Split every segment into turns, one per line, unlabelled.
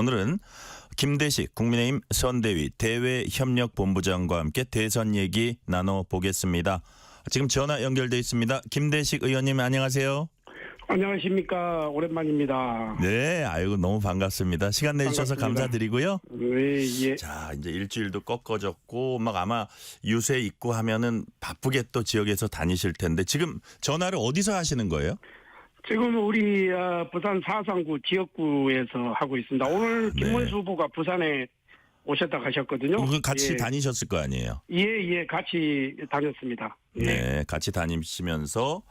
오늘은 김대식 국민의힘 선대위 대외협력본부장과 함께 대선 얘기 나눠보겠습니다. 지금 전화 연결돼 있습니다. 김대식 의원님 안녕하세요.
안녕하십니까 오랜만입니다.
네, 아이고 너무 반갑습니다. 시간 내주셔서
반갑습니다.
감사드리고요.
네, 예.
자, 이제 일주일도 꺾어졌고 막 아마 유세 있고 하면은 바쁘게 또 지역에서 다니실 텐데 지금 전화를 어디서 하시는 거예요?
지금 우리 어, 부산 사상구 지역구에서 하고 있습니다. 오늘
네.
김문수 후보가 부산에 오셨다 가셨거든요.
그 같이
예.
다니셨을 거 아니에요?
예, 예, 같이 다녔습니다. 예.
네, 같이 다니시면서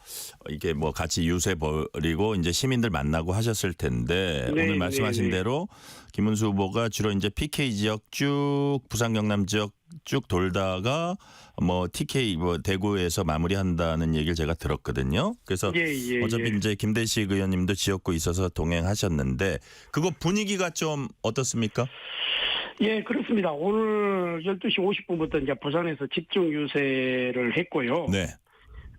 이게 뭐 같이 유세 벌이고 이제 시민들 만나고 하셨을 텐데
네,
오늘 말씀하신
네, 네.
대로 김은수 후보가 주로 이제 PK 지역 쭉 부산 경남 지역 쭉 돌다가 뭐 TK 뭐 대구에서 마무리한다는 얘기를 제가 들었거든요. 그래서
예, 예,
어차피
예.
이제 김대식 의원님도 지역구 있어서 동행하셨는데 그거 분위기가 좀 어떻습니까?
예, 그렇습니다. 오늘 12시 50분부터 이제 부산에서 집중 유세를 했고요.
네,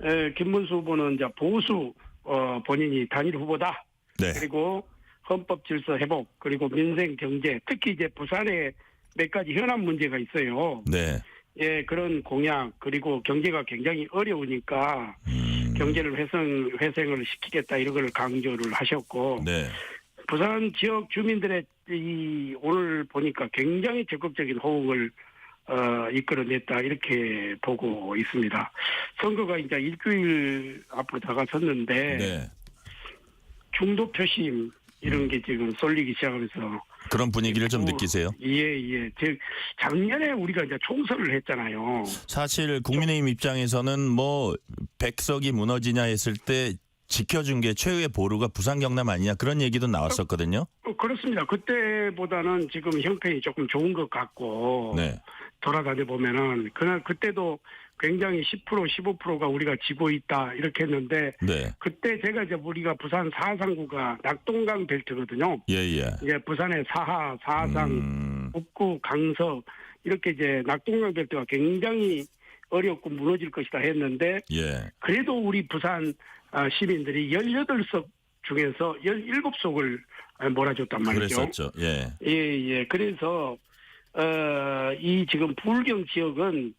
에, 김문수 후보는 이제 보수 어, 본인이 단일 후보다.
네,
그리고 헌법 질서 회복 그리고 민생 경제 특히 이제 부산에 몇 가지 현안 문제가 있어요.
네.
예, 그런 공약 그리고 경제가 굉장히 어려우니까
음,
경제를 회생 회생을 시키겠다 이런 걸 강조를 하셨고
네.
부산 지역 주민들의 이 오늘 보니까 굉장히 적극적인 호응을 어, 이끌어냈다 이렇게 보고 있습니다. 선거가 이제 일주일 앞으로 다가섰는데
네.
중도 표심 이런 게 지금 쏠리기 시작하면서
그런 분위기를 좀
어,
느끼세요?
예 예 즉 작년에 우리가 이제 총선을 했잖아요.
사실 국민의힘 입장에서는 뭐 백석이 무너지냐 했을 때 지켜준 게 최후의 보루가 부산 경남 아니냐 그런 얘기도 나왔었거든요.
어, 그렇습니다. 그때보다는 지금 형편이 조금 좋은 것 같고
네.
돌아다녀 보면은 그날 그때도 굉장히 10% 15%가 우리가 지고 있다 이렇게 했는데
네.
그때 제가 이제 우리가 부산 사상구가 낙동강 벨트거든요.
예, 예.
이제 부산의 사하, 사상,
음,
북구, 강서 이렇게 이제 낙동강 벨트가 굉장히 어렵고 무너질 것이다 했는데
예.
그래도 우리 부산 아, 시민들이 18석 중에서 17석을 몰아줬단 말이죠.
그랬었죠. 예.
예, 예. 그래서 어, 이 지금 불경 지역은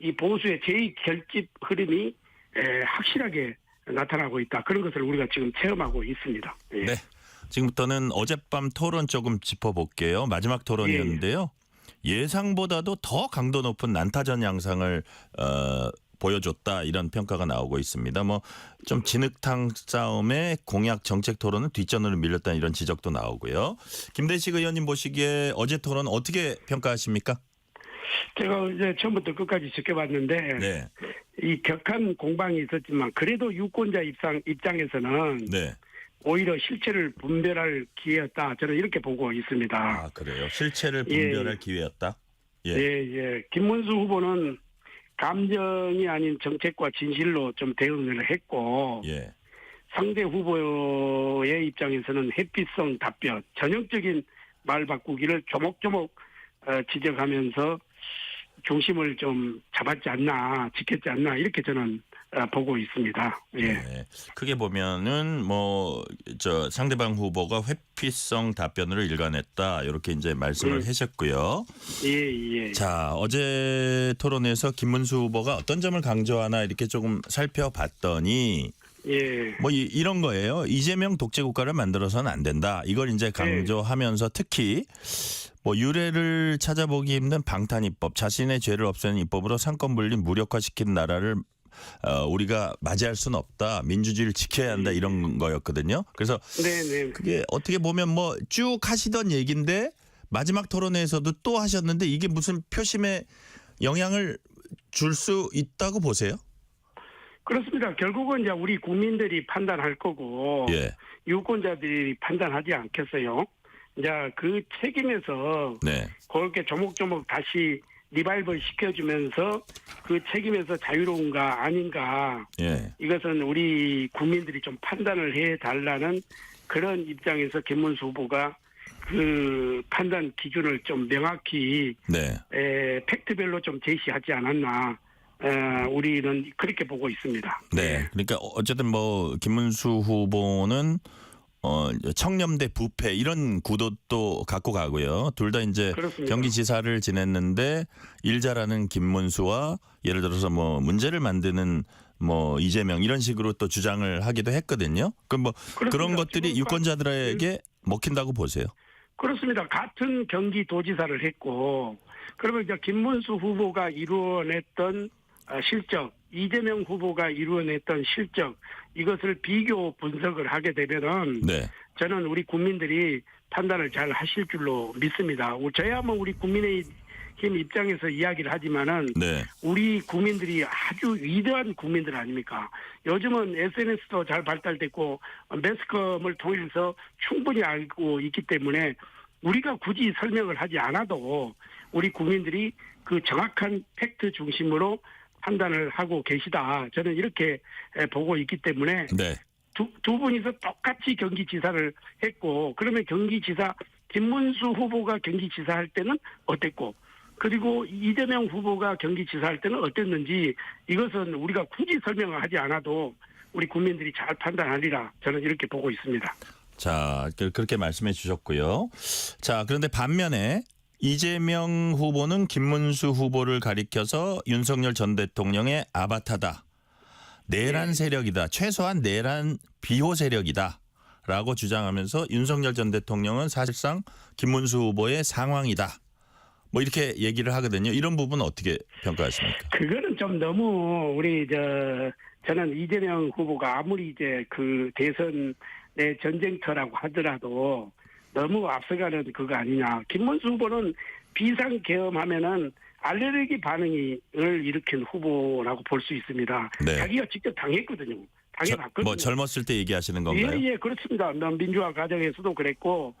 이 보수의 제2 결집 흐름이 에, 확실하게 나타나고 있다. 그런 것을 우리가 지금 체험하고 있습니다. 예.
네. 지금부터는 어젯밤 토론 조금 짚어볼게요. 마지막 토론이었는데요. 예 상보다도 더 강도 높은 난타전 양상을 어, 보여줬다 이런 평가가 나오고 있습니다. 뭐 좀 진흙탕 싸움에 공약 정책 토론은 뒷전으로 밀렸다 이런 지적도 나오고요. 김대식 의원님 보시기에 어제 토론 어떻게 평가하십니까?
제가 이제 처음부터 끝까지 지켜봤는데
네,
이 격한 공방이 있었지만 그래도 유권자 입장 입장에서는
네.
오히려 실체를 분별할 기회였다. 저는 이렇게 보고 있습니다.
아 그래요. 실체를
예.
분별할 기회였다. 예.
예, 예. 김문수 후보는 감정이 아닌 정책과 진실로 좀 대응을 했고
예.
상대 후보의 입장에서는 회피성 답변, 전형적인 말 바꾸기를 조목조목 어, 지적하면서 중심을 좀 잡았지 않나, 지켰지 않나 이렇게 저는 어, 보고 있습니다. 예.
네. 크게 보면은 뭐 저 상대방 후보가 회피성 답변으로 일관했다 이렇게 이제 말씀을
음.
하셨고요.
예, 예.
자 어제 토론에서 김문수 후보가 어떤 점을 강조하나 이렇게 조금 살펴봤더니
예.
뭐 이, 이런 거예요. 이재명 독재 국가를 만들어서는 안 된다. 이걸 이제 강조하면서 특히 뭐 유례를 찾아보기 힘든 방탄 입법, 자신의 죄를 없애는 입법으로 상권 분립 무력화시킨 나라를 어, 우리가 맞이할 수는 없다. 민주주의를 지켜야 한다. 이런 거였거든요. 그래서
네, 네.
그게 어떻게 보면 뭐 쭉 하시던 얘기인데 마지막 토론회에서도 또 하셨는데 이게 무슨 표심에 영향을 줄 수 있다고 보세요?
그렇습니다. 결국은 이제 우리 국민들이 판단할 거고
예.
유권자들이 판단하지 않겠어요. 이제 그 책임에서
네.
그렇게 조목조목 다시 리바이벌 시켜주면서 그 책임에서 자유로운가 아닌가
예.
이것은 우리 국민들이 좀 판단을 해 달라는 그런 입장에서 김문수 후보가 그 판단 기준을 좀 명확히
네.
에, 팩트별로 좀 제시하지 않았나 에, 우리는 그렇게 보고 있습니다.
네. 그러니까 어쨌든 뭐 김문수 후보는 어, 청렴대 부패 이런 구도도 갖고 가고요. 둘 다 이제
그렇습니다.
경기지사를 지냈는데 일 잘하는 김문수와 예를 들어서 뭐 문제를 만드는 뭐 이재명 이런 식으로 또 주장을 하기도 했거든요. 그럼 뭐 그런
그렇습니다.
것들이
지금
유권자들에게 먹힌다고 보세요.
그렇습니다. 같은 경기도지사를 했고 그러면 이제 김문수 후보가 이루어냈던 어, 실적, 이재명 후보가 이루어냈던 실적 이것을 비교 분석을 하게 되면은
네.
저는 우리 국민들이 판단을 잘 하실 줄로 믿습니다. 저야 뭐 우리 국민의 힘 입장에서 이야기를 하지만은
네.
우리 국민들이 아주 위대한 국민들 아닙니까? 요즘은 SNS도 잘 발달됐고 매스컴을 통해서 충분히 알고 있기 때문에 우리가 굳이 설명을 하지 않아도 우리 국민들이 그 정확한 팩트 중심으로 판단을 하고 계시다. 저는 이렇게 에, 보고 있기 때문에
네.
두, 두 분이서 똑같이 경기지사를 했고 그러면 경기지사 김문수 후보가 경기지사 할 때는 어땠고 그리고 이재명 후보가 경기지사 할 때는 어땠는지 이것은 우리가 굳이 설명을 하지 않아도 우리 국민들이 잘 판단하리라 저는 이렇게 보고 있습니다.
자, 그- 그렇게 말씀해 주셨고요. 자, 그런데 반면에 이재명 후보는 김문수 후보를 가리켜서 윤석열 전 대통령의 아바타다. 내란
네.
세력이다. 최소한 내란 비호 세력이다. 라고 주장하면서 윤석열 전 대통령은 사실상 김문수 후보의 상황이다. 뭐 이렇게 얘기를 하거든요. 이런 부분 어떻게 평가하십니까?
그거는 좀 너무 우리 저 저는 이재명 후보가 아무리 이제 그 대선 내 전쟁터라고 하더라도 너무 앞서가는 그거 아니냐. 김문수 후보는 비상 계엄하면은 알레르기 반응을 일으킨 후보라고 볼 수 있습니다.
네.
자기가 직접 당했거든요.
저-
당해봤거든요.
뭐 젊었을 때 얘기하시는 건가요?
예, 예, 그렇습니다. 뭐 민주화 과정에서도 그랬고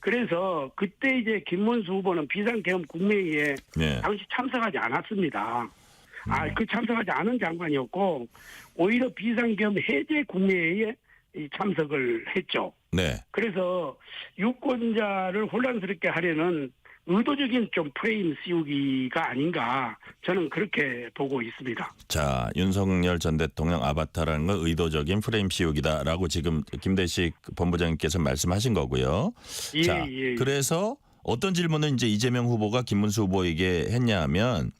그래서 그때 이제 김문수 후보는 비상계엄 국회의에
예.
당시 참석하지 않았습니다.
음.
아, 그 참석하지 않은 장관이었고 오히려 비상계엄 해제 국내에 이 참석을 했죠.
네.
그래서 유권자를 혼란스럽게 하려는 의도적인 좀 프레임 씌우기가 아닌가 저는 그렇게 보고 있습니다.
자, 윤석열 전 대통령 아바타라는 건 의도적인 프레임 씌우기다라고 지금 김대식 본부장님께서 말씀하신 거고요.
예,
자,
예.
그래서 어떤 질문을 이제 이재명 후보가 김문수 후보에게 했냐 하면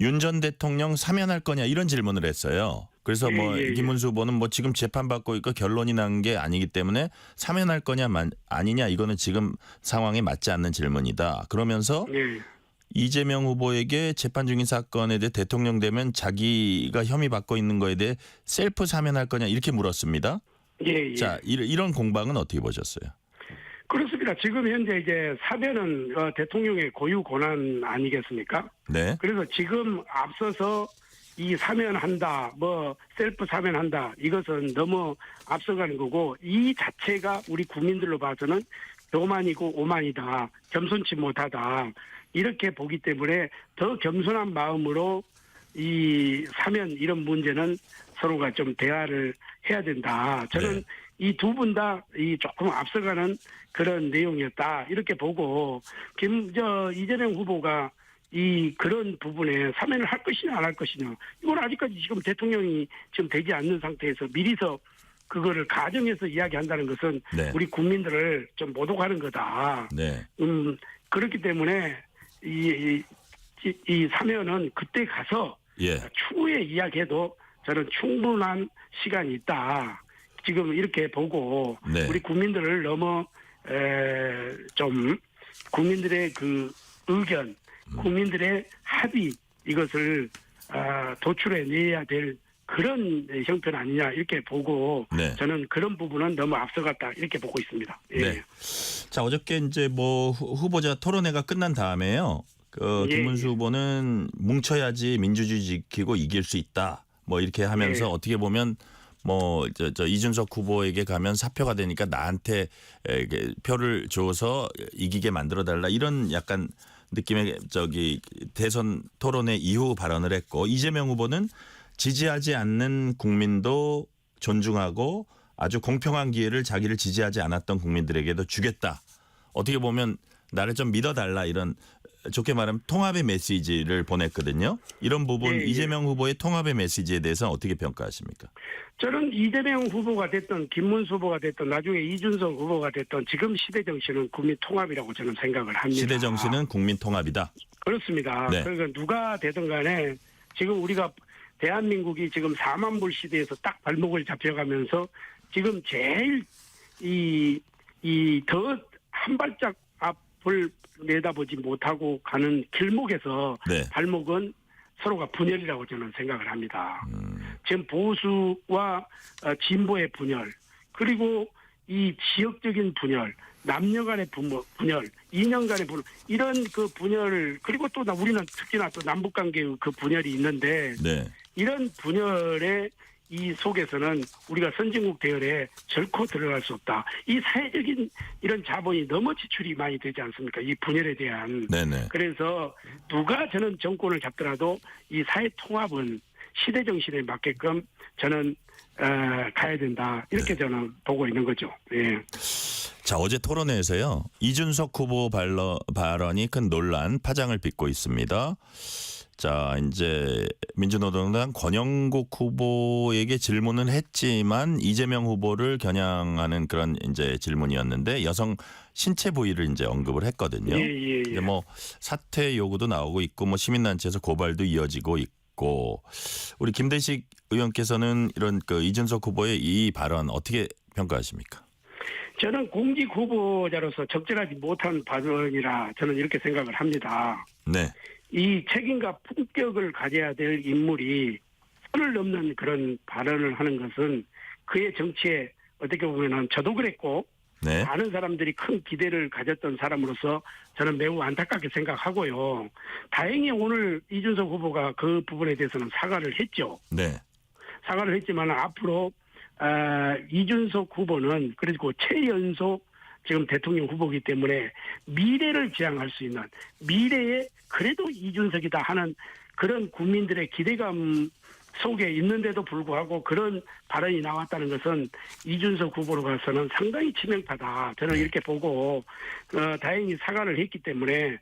윤 전 대통령 사면할 거냐 이런 질문을 했어요. 그래서
예,
뭐
예, 예.
김문수 후보는 뭐 지금 재판 받고 있고 결론이 난 게 아니기 때문에 사면할 거냐 만- 아니냐 이거는 지금 상황에 맞지 않는 질문이다. 그러면서
예.
이재명 후보에게 재판 중인 사건에 대해 대통령 되면 자기가 혐의 받고 있는 거에 대해 셀프 사면할 거냐 이렇게 물었습니다.
예, 예.
자, 이- 이런 공방은 어떻게 보셨어요?
그렇습니다. 지금 현재 이제 사면은 어, 대통령의 고유 권한 아니겠습니까?
네.
그래서 지금 앞서서 이 사면한다, 뭐 셀프 사면한다, 이것은 너무 앞서가는 거고 이 자체가 우리 국민들로 봐서는 교만이고 오만이다, 겸손치 못하다 이렇게 보기 때문에 더 겸손한 마음으로 이 사면 이런 문제는 서로가 좀 대화를 해야 된다. 저는
네.
이 두 분 다 이 조금 앞서가는 그런 내용이었다 이렇게 보고 김저 이재명 후보가 이 그런 부분에 사면을 할 것이냐 안 할 것이냐 이건 아직까지 지금 대통령이 지금 되지 않는 상태에서 미리서 그거를 가정해서 이야기한다는 것은
네.
우리 국민들을 좀 모독하는 거다.
네.
음 그렇기 때문에 이, 이, 이 사면은 그때 가서
예.
추후에 이야기해도 저는 충분한 시간이 있다. 지금 이렇게 보고
네.
우리 국민들을 너무 에, 좀 국민들의 그 의견,
음.
국민들의 합의 이것을 아, 도출해 내야 될 그런 형편 아니냐 이렇게 보고
네.
저는 그런 부분은 너무 앞서갔다 이렇게 보고 있습니다. 예.
네. 자, 어저께 이제 뭐 후- 후보자 토론회가 끝난 다음에요. 그
예,
김문수
예.
후보는 뭉쳐야지 민주주의 지키고 이길 수 있다. 뭐 이렇게 하면서
예.
어떻게 보면 뭐저저 이준석 후보에게 가면 사표가 되니까 나한테 표를 줘서 이기게 만들어 달라 이런 약간 느낌의 저기 대선 토론회 이후 발언을 했고 이재명 후보는 지지하지 않는 국민도 존중하고 아주 공평한 기회를 자기를 지지하지 않았던 국민들에게도 주겠다. 어떻게 보면 나를 좀 믿어달라 이런 좋게 말하면 통합의 메시지를 보냈거든요. 이런 부분
예, 예.
이재명 후보의 통합의 메시지에 대해서 어떻게 평가하십니까?
저는 이재명 후보가 됐던 김문수 후보가 됐던 나중에 이준석 후보가 됐던 지금 시대 정신은 국민 통합이라고 저는 생각을 합니다.
시대 정신은 국민 통합이다.
그렇습니다.
네.
그러니까 누가 되든 간에 지금 우리가 대한민국이 지금 4만 불 시대에서 딱 발목을 잡혀가면서 지금 제일 이, 이 더 한 발짝 앞을 내다보지 못하고 가는 길목에서
네.
발목은 서로가 분열이라고 저는 생각을 합니다.
음,
지금 보수와 어, 진보의 분열 그리고 이 지역적인 분열 남녀 간의 분모- 분열 이념 간의 분열 이런 그 분열 그리고 또 나- 우리는 특히나 또 남북 관계의 그 분열이 있는데
네.
이런 분열의 이 속에서는 우리가 선진국 대열에 결코 들어갈 수 없다. 이 사회적인 이런 자본이 너무 지출이 많이 되지 않습니까? 이 분열에 대한
네네.
그래서 누가 저는 정권을 잡더라도 이 사회 통합은 시대 정신에 맞게끔 저는 어, 가야 된다 이렇게 저는 보고 있는 거죠. 예.
자 어제 토론회에서요 이준석 후보 발언이 큰 논란 파장을 빚고 있습니다. 자 이제 민주노동당 권영국 후보에게 질문은 했지만 이재명 후보를 겨냥하는 그런 이제 질문이었는데 여성 신체 부위를 이제 언급을 했거든요.
예, 예, 예.
뭐 사퇴 요구도 나오고 있고 뭐 시민단체에서 고발도 이어지고 있고 우리 김대식 의원께서는 이런 그 이준석 후보의 이 발언 어떻게 평가하십니까?
저는 공직 후보자로서 적절하지 못한 발언이라 저는 이렇게 생각을 합니다.
네.
이 책임과 품격을 가져야 될 인물이 선을 넘는 그런 발언을 하는 것은 그의 정치에 어떻게 보면은 저도 그랬고
네.
많은 사람들이 큰 기대를 가졌던 사람으로서 저는 매우 안타깝게 생각하고요. 다행히 오늘 이준석 후보가 그 부분에 대해서는 사과를 했죠.
네.
사과를 했지만 앞으로 아, 이준석 후보는 그리고 최연소 지금 대통령 후보이기 때문에 미래를 지향할 수 있는 미래에 그래도 이준석이다 하는 그런 국민들의 기대감 속에 있는데도 불구하고 그런 발언이 나왔다는 것은 이준석 후보로 봐서는 상당히 치명타다. 저는 이렇게 보고 어, 다행히 사과를 했기 때문에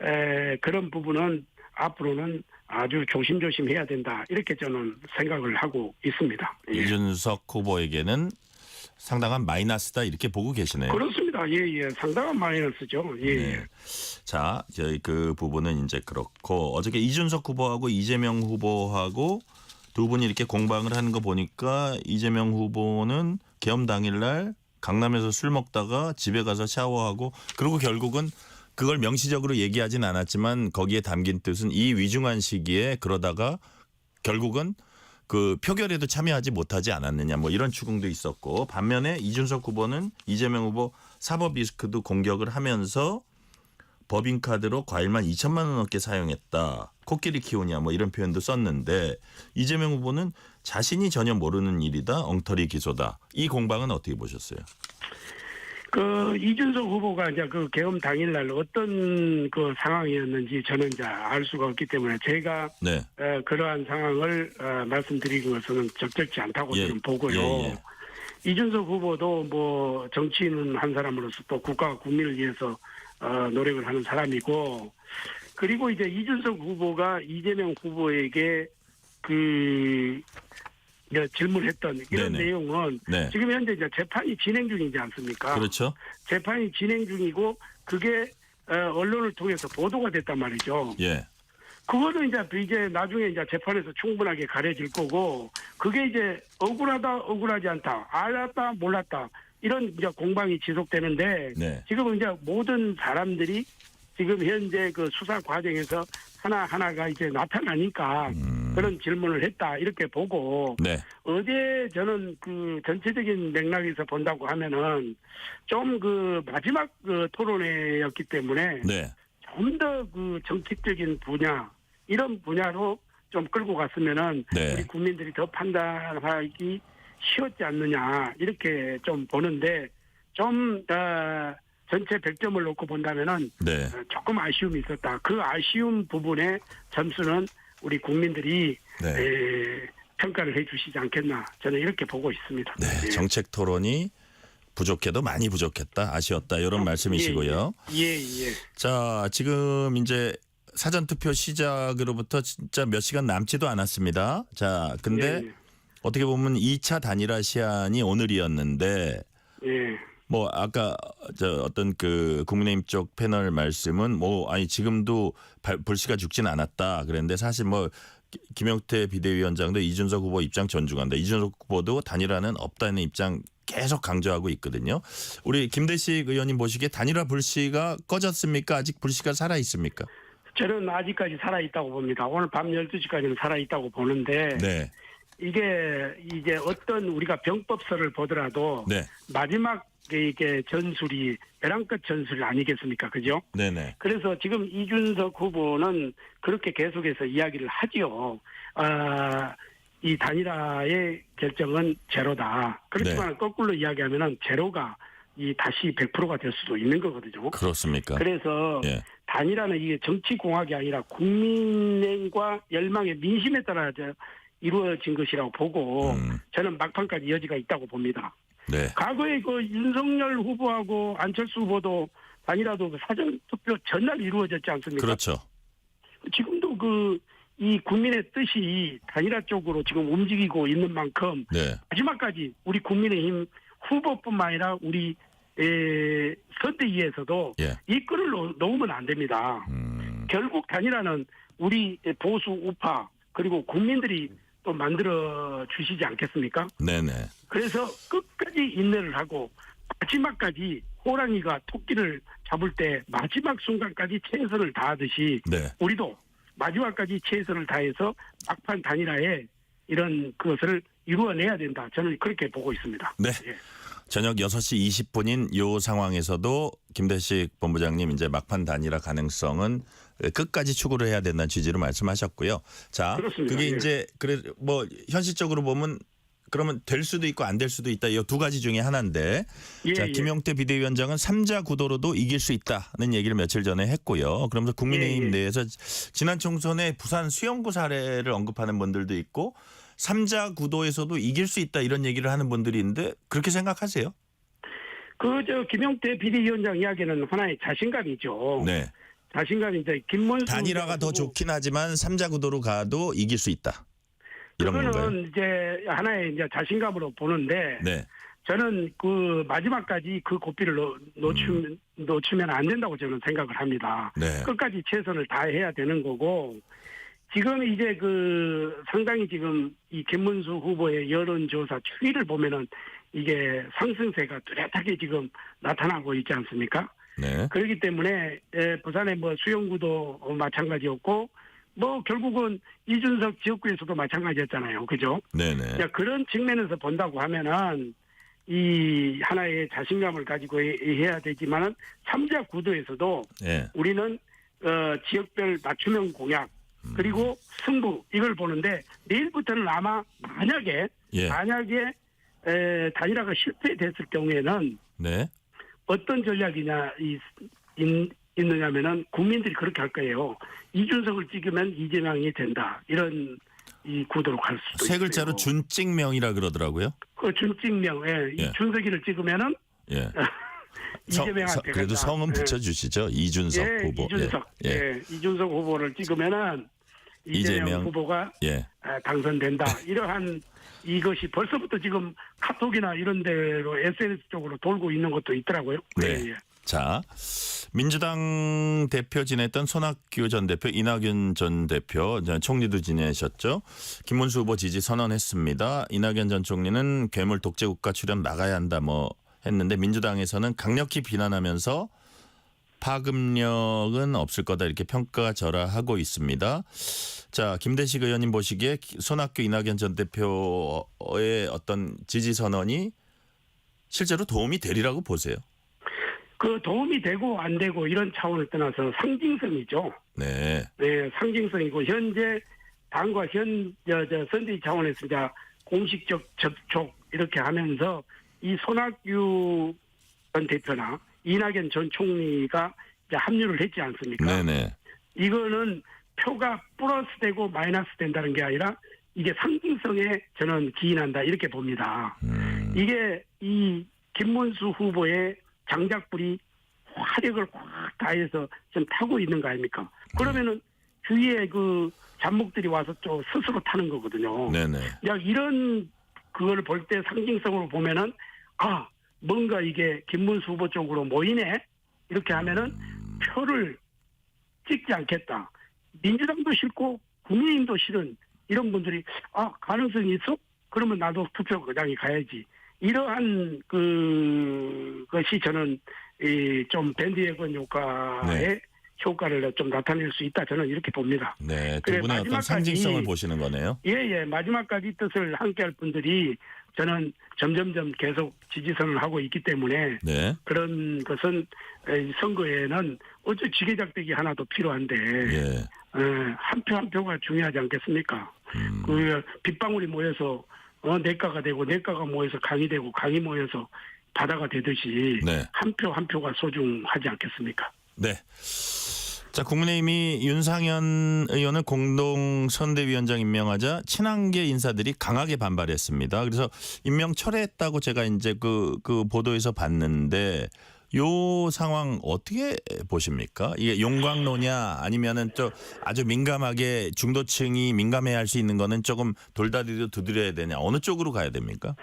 에, 그런 부분은 앞으로는 아주 조심조심 해야 된다. 이렇게 저는 생각을 하고 있습니다. 예.
이준석 후보에게는 상당한 마이너스다 이렇게 보고 계시네요.
그렇습니다. 예, 예. 상당한 마이너스죠. 예, 예.
네. 자, 저희 그 부분은 이제 그렇고 어저께 이준석 후보하고 이재명 후보하고 두 분이 이렇게 공방을 하는 거 보니까 이재명 후보는 계엄 당일날 강남에서 술 먹다가 집에 가서 샤워하고 그리고 결국은 그걸 명시적으로 얘기하진 않았지만 거기에 담긴 뜻은 이 위중한 시기에 그러다가 결국은 그 표결에도 참여하지 못하지 않았느냐 뭐 이런 추궁도 있었고 반면에 이준석 후보는 이재명 후보 사법 리스크도 공격을 하면서 법인카드로 과일만 2천만 원 넘게 사용했다. 코끼리 키우냐 뭐 이런 표현도 썼는데 이재명 후보는 자신이 전혀 모르는 일이다. 엉터리 기소다. 이 공방은 어떻게 보셨어요?
그 이준석 후보가 이제 그 계엄 당일날 어떤 그 상황이었는지 저는 이제 알 수가 없기 때문에 제가
네.
에, 그러한 상황을 어, 말씀드리는 것은 적절치 않다고
예,
저는 보고요.
예, 예.
이준석 후보도 뭐 정치인 한 사람으로서 또 국가와 국민을 위해서 어, 노력을 하는 사람이고 그리고 이제 이준석 후보가 이재명 후보에게 그 이제 질문했던 이런
네네.
내용은
네.
지금 현재 이제 재판이 진행 중이지 않습니까?
그렇죠.
재판이 진행 중이고 그게 어, 언론을 통해서 보도가 됐단 말이죠.
예.
그거는 이제 이제 나중에 이제 재판에서 충분하게 가려질 거고 그게 이제 억울하다 억울하지 않다 알았다 몰랐다 이런 이제 공방이 지속되는데
네.
지금 이제 모든 사람들이 지금 현재 그 수사 과정에서 하나 하나가 이제 나타나니까
음.
그런 질문을 했다 이렇게 보고
네.
어제 저는 그 전체적인 맥락에서 본다고 하면은 좀 그 마지막 그 토론회였기 때문에
네.
좀더 그 정책적인 분야 이런 분야로 좀 끌고 갔으면은
네.
우리 국민들이 더 판단하기 쉬웠지 않느냐 이렇게 좀 보는데 좀 어, 전체 100점을 놓고 본다면은
네.
어, 조금 아쉬움이 있었다. 그 아쉬운 부분의 점수는 우리 국민들이
네.
에, 평가를 해주시지 않겠나 저는 이렇게 보고 있습니다.
네.
예.
정책 토론이 부족해도 많이 부족했다, 아쉬웠다 이런 말씀이시고요.
예, 예. 예.
자, 지금 이제 사전 투표 시작으로부터 진짜 몇 시간 남지도 않았습니다. 자, 근데
예,
어떻게 보면 2차 단일화 시한이 오늘이었는데
예.
뭐 아까 저 어떤 그 국민의힘 쪽 패널 말씀은 뭐 아니 지금도 발- 불씨가 죽진 않았다 그랬는데 사실 뭐 기- 김영태 비대위원장도 이준석 후보 입장 존중한다. 이준석 후보도 단일화는 없다는 입장 계속 강조하고 있거든요. 우리 김대식 의원님 보시기에 단일화 불씨가 꺼졌습니까? 아직 불씨가 살아 있습니까?
저는 아직까지 살아 있다고 봅니다. 오늘 밤 12시까지는 살아 있다고 보는데
네.
이게 이제 어떤 우리가 병법서를 보더라도
네.
마지막 이게 전술이 벼랑끝 전술 아니겠습니까? 그죠?
네, 네.
그래서 지금 이준석 후보는 그렇게 계속해서 이야기를 하지요. 아, 이 단일화의 결정은 제로다. 그렇지만
네.
거꾸로 이야기하면은 제로가 이 다시 100%가 될 수도 있는 거거든요.
그렇습니까?
그래서
예.
단일화는 이게 정치 공학이 아니라 국민과 열망의 민심에 따라 저 이루어진 것이라고 보고
음.
저는 막판까지 여지가 있다고 봅니다.
네.
과거에 그 윤석열 후보하고 안철수 후보도 단일화도 그 사전 투표 전날 이루어졌지 않습니까?
그렇죠.
지금도 그 이 국민의 뜻이 단일화 쪽으로 지금 움직이고 있는 만큼
네.
마지막까지 우리 국민의힘 후보뿐만 아니라 우리 에, 선대위에서도
예.
이 끈을 놓- 놓으면 안 됩니다.
음.
결국 단일화는 우리 보수 우파 그리고 국민들이 또 만들어 주시지 않겠습니까?
네, 네.
그래서 끝까지 인내를 하고 마지막까지 호랑이가 토끼를 잡을 때 마지막 순간까지 최선을 다하듯이
네.
우리도 마지막까지 최선을 다해서 막판 단일화에 이런 그것을 이루어내야 된다. 저는 그렇게 보고 있습니다.
네.
예.
저녁 6시 20분인 요 상황에서도 김대식 본부장님 이제 막판 단일화 가능성은 끝까지 추구를 해야 된다는 취지로 말씀하셨고요. 자,
그렇습니다.
게
예.
이제 그래 뭐 현실적으로 보면 그러면 될 수도 있고 안 될 수도 있다. 이 두 가지 중에 하나인데
예,
자,
예.
김용태 비대위원장은 삼자 구도로도 이길 수 있다는 얘기를 며칠 전에 했고요. 그러면서 국민의힘
예, 예.
내에서 지난 총선에 부산 수영구 사례를 언급하는 분들도 있고 삼자 구도에서도 이길 수 있다 이런 얘기를 하는 분들이 있는데 그렇게 생각하세요?
그 저 김용태 비대위원장 이야기는 하나의 자신감이죠.
네.
자신감인데 김문수
단일화가 더 좋긴 하지만 삼자 구도로 가도 이길 수 있다. 이런
그거는
건가요?
이제 하나의 이제 자신감으로 보는데
네.
저는 그 마지막까지 그 고삐를 놓, 놓치면, 놓치면 안 된다고 저는 생각을 합니다.
네.
끝까지 최선을 다해야 되는 거고 지금 이제 그 상당히 지금 이 김문수 후보의 여론조사 추이를 보면은 이게 상승세가 뚜렷하게 지금 나타나고 있지 않습니까?
네.
그렇기 때문에 에, 부산의 뭐 수영구도 어, 마찬가지였고 뭐 결국은 이준석 지역구에서도 마찬가지였잖아요. 그죠?
네, 네.
자, 그런 측면에서 본다고 하면은 이 하나의 자신감을 가지고 해- 해야 되지만은 삼자 구도에서도
네.
우리는 어, 지역별 맞춤형 공약 그리고 승부 이걸 보는데 내일부터는 아마 만약에
예.
만약에 에, 단일화가 실패됐을 경우에는
네.
어떤 전략이냐 이, 있, 있느냐면은 국민들이 그렇게 할 거예요. 이준석을 찍으면 이재명이 된다 이런 이 구도로 갈 수도
세
있어요.
글자로 준찍명이라 그러더라고요.
그 준찍명, 예, 이
예.
준석이를 찍으면은
예. 성-
이재명한테
서- 그래도
간다.
성은
예.
붙여 주시죠. 이준석
예,
후보.
이준석,
예.
예.
예.
이준석 후보를 찍으면은 이재명,
이재명.
후보가
예.
아, 당선된다. 이러한 이것이 벌써부터 지금 카톡이나 이런 데로 SNS 쪽으로 돌고 있는 것도 있더라고요.
네.
예, 예.
자, 민주당 대표 지냈던 손학규 전 대표, 이낙연 전 대표, 총리도 지내셨죠. 김문수 후보 지지 선언했습니다. 이낙연 전 총리는 괴물 독재 국가 출연 나가야 한다 뭐 했는데 민주당에서는 강력히 비난하면서 파급력은 없을 거다 이렇게 평가절하하고 있습니다. 자, 김대식 의원님 보시기에 손학규 이낙연 전 대표의 어떤 지지 선언이 실제로 도움이 되리라고 보세요.
그 도움이 되고 안 되고 이런 차원을 떠나서 상징성이죠.
네.
네, 상징성이고 현재 당과 현 저, 저 선대위 차원에서 이제 공식적 접촉 이렇게 하면서 이 손학규 전 대표나 이낙연 전 총리가 이제 합류를 했지 않습니까?
네네.
이거는 표가 플러스 되고 마이너스 된다는 게 아니라 이게 상징성에 저는 기인한다 이렇게 봅니다.
음,
이게 이 김문수 후보의 장작불이 화력을 확 다해서 지금 타고 있는 거 아닙니까? 그러면은 주위에 그 잡목들이 와서 또 스스로 타는 거거든요.
네네.
야 이런 그걸 볼 때 상징성으로 보면은 아 뭔가 이게 김문수 후보 쪽으로 모이네 이렇게 하면은 표를 찍지 않겠다. 민주당도 싫고 국민의힘도 싫은 이런 분들이 아 가능성이 있어? 그러면 나도 투표 거장이 가야지. 이러한 그 것이 저는 이좀 밴드웨건 효과의
네.
효과를 좀 나타낼 수 있다 저는 이렇게 봅니다.
네. 두
그래,
분의 어떤 상징성을 보시는 거네요.
예, 예. 마지막까지 뜻을 함께할 분들이 저는 점점점 계속 지지선을 하고 있기 때문에
네.
그런 것은 에, 선거에는 어째 지게작대기 하나도 필요한데
예.
한표한 표가 중요하지 않겠습니까?
음.
그 빗방울이 모여서 어, 내가가 되고 내가가 모여서 강이 되고 강이 모여서 바다가 되듯이
네.
한표한 표가 소중하지 않겠습니까?
네. 자, 국민의힘이 윤상현 의원을 공동 선대위원장 임명하자 친한계 인사들이 강하게 반발했습니다. 그래서 임명 철회했다고 제가 이제 그, 그 보도에서 봤는데 요 상황 어떻게 보십니까? 이게 용광로냐 아니면은 또 아주 민감하게 중도층이 민감해야 할 수 있는 거는 조금 돌다리도 두드려야 되냐 어느 쪽으로 가야 됩니까?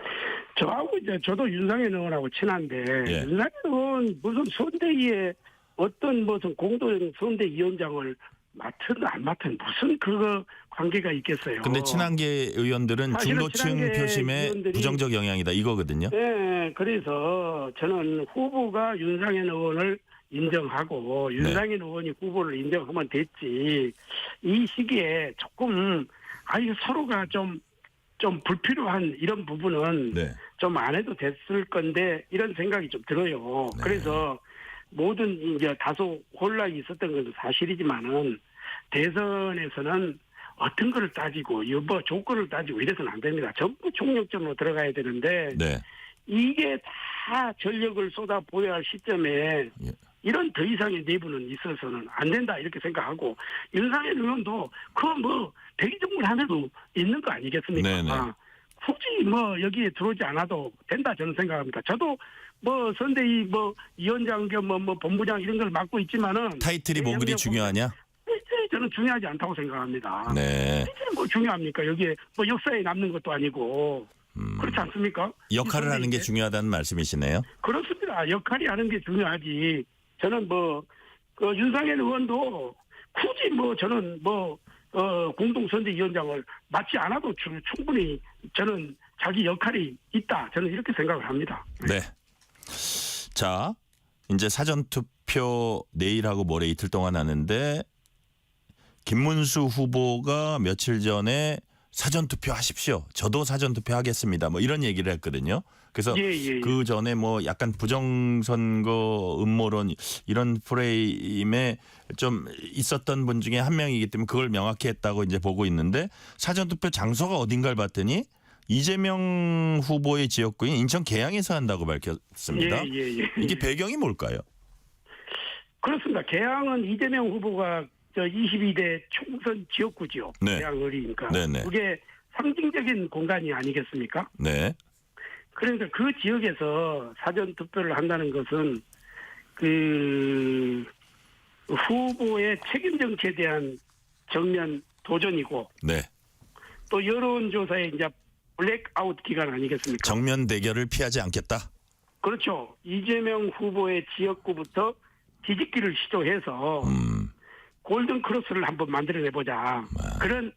저하고 이제 저도 윤상현 의원하고 친한데
예.
윤상현 의원 무슨 선대위에 어떤 무슨 공동 선대 위원장을 맡은 안 맡은 무슨 그거 관계가 있겠어요.
근데 친한계 의원들은 중도층 표심에 부정적 영향이다 이거거든요.
네, 그래서 저는 후보가 윤상현 의원을 인정하고
네.
윤상현 의원이 후보를 인정하면 됐지 이 시기에 조금 아 이거 서로가 좀좀 불필요한 이런 부분은
네.
좀안 해도 됐을 건데 이런 생각이 좀 들어요.
네.
그래서 모든 이제 다소 혼란이 있었던 것은 사실이지만은 대선에서는 어떤 거를 따지고 여부 조건을 따지고 이래서는 안 됩니다. 전부 총력전으로 들어가야 되는데
네.
이게 다 전력을 쏟아 보여야 할 시점에
예.
이런 더 이상의 내부는 있어서는 안 된다 이렇게 생각하고 윤상현 의원도 그뭐 대기정물 하나도 있는 거 아니겠습니까?
네네.
아, 굳이 뭐 여기에 들어오지 않아도 된다 저는 생각합니다. 저도 뭐 선대위 뭐 위원장 겸뭐 뭐 본부장 이런 걸 맡고 있지만은
타이틀이
네,
뭐 그리
양력
중요하냐?
실제 저는 중요하지 않다고 생각합니다.
네.
실제 뭐 중요합니까? 여기에 뭐 역사에 남는 것도 아니고
음,
그렇지 않습니까?
역할을
이
하는 게. 중요하다는 말씀이시네요.
그렇습니다. 역할이 하는 게 중요하지. 저는 뭐, 그 윤상현 의원도 굳이 뭐 저는 뭐, 어, 공동선대위원장을 맡지 않아도 주- 충분히 저는 자기 역할이 있다. 저는 이렇게 생각을 합니다.
네. 자, 이제 사전 투표 내일하고 모레 이틀 동안 하는데 김문수 후보가 며칠 전에 사전 투표 하십시오. 저도 사전 투표 하겠습니다. 뭐 이런 얘기를 했거든요. 그래서
예, 예, 예.
그 전에 뭐 약간 부정선거 음모론 이런 프레임에 좀 있었던 분 중에 한 명이기 때문에 그걸 명확히 했다고 이제 보고 있는데 사전 투표 장소가 어딘가를 봤더니 이재명 후보의 지역구인 인천 계양에서 한다고 밝혔습니다.
예, 예, 예.
이게 배경이 뭘까요?
그렇습니다. 개항은 이재명 후보가 저 22대 총선 지역구지요.
네.
개항을이니까.
네네.
그게 상징적인 공간이 아니겠습니까?
네.
그러니까 그 지역에서 사전 투표를 한다는 것은 그 후보의 책임 정치에 대한 정면 도전이고
네.
또 여론조사의 이제 블랙아웃 기간 아니겠습니까?
정면 대결을 피하지 않겠다.
그렇죠. 이재명 후보의 지역구부터 뒤집기를 시도해서
음.
골든 크로스를 한번 만들어내보자. 그런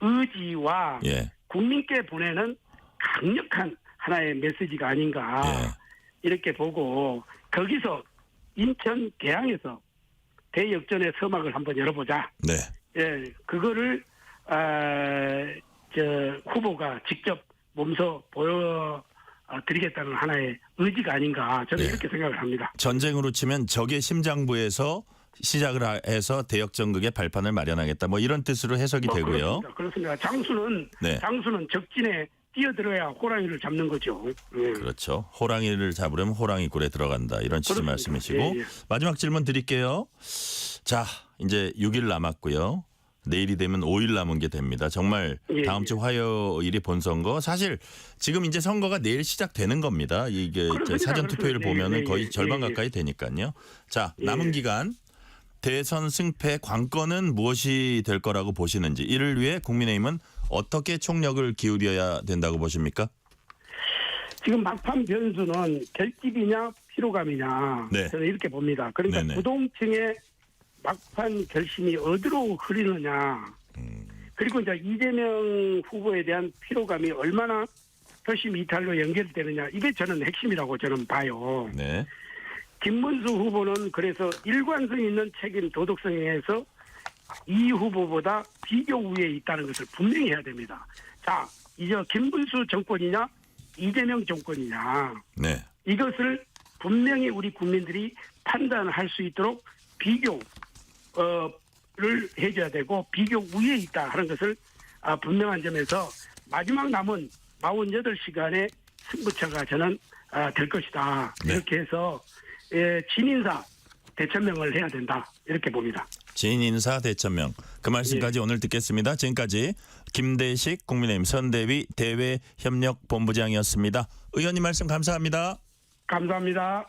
의지와
예.
국민께 보내는 강력한 하나의 메시지가 아닌가
예.
이렇게 보고 거기서 인천 계양에서 대역전의 서막을 한번 열어보자.
네.
예, 그거를 아, 저 후보가 직접 몸소 보여 드리겠다는 하나의 의지가 아닌가 저는
네.
이렇게 생각을 합니다.
전쟁으로 치면 적의 심장부에서 시작을 하- 해서 대역 전극의 발판을 마련하겠다. 뭐 이런 뜻으로 해석이
뭐
되고요.
그렇습니다. 그렇습니다. 장수는
네.
장수는 적진에 뛰어들어야 호랑이를 잡는 거죠. 예.
그렇죠. 호랑이를 잡으려면 호랑이 굴에 들어간다. 이런 취지
그렇습니다.
말씀이시고
예, 예.
마지막 질문 드릴게요. 자, 이제 6일 남았고요. 내일이 되면 5일 남은 게 됩니다. 정말
예,
다음
예.
주 화요일이 본선거 사실 지금 이제 선거가 내일 시작되는 겁니다. 이게. 사전 투표를
그렇습니다.
보면은
예, 예,
거의
예,
절반
예, 예.
가까이 되니까요. 자
예.
남은 기간 대선 승패 관건은 무엇이 될 거라고 보시는지 이를 위해 국민의힘은 어떻게 총력을 기울여야 된다고 보십니까?
지금 막판 변수는 결집이냐 피로감이냐
네.
저는 이렇게 봅니다. 그러니까
네네.
부동층의 막판 결심이 어디로 흐르느냐
음.
그리고 이제 이재명 후보에 대한 피로감이 얼마나 표심 이탈로 연결되느냐 이게 저는 핵심이라고 저는 봐요.
네.
김문수 후보는 그래서 일관성 있는 책임 도덕성에서 이 후보보다 비교 우위에 있다는 것을 분명히 해야 됩니다. 자, 이제 김문수 정권이냐 이재명 정권이냐
네.
이것을 분명히 우리 국민들이 판단할 수 있도록 비교 어를 해줘야 되고 비교 우위에 있다 하는 것을 아, 분명한 점에서 마지막 남은 48시간의 승부처가 저는 아, 될 것이다.
네.
이렇게 해서 예, 진인사 대천명을 해야 된다. 이렇게 봅니다.
진인사 대천명 그 말씀까지 오늘 듣겠습니다. 지금까지 김대식 국민의힘 선대위 대외협력본부장이었습니다. 의원님 말씀 감사합니다.
감사합니다.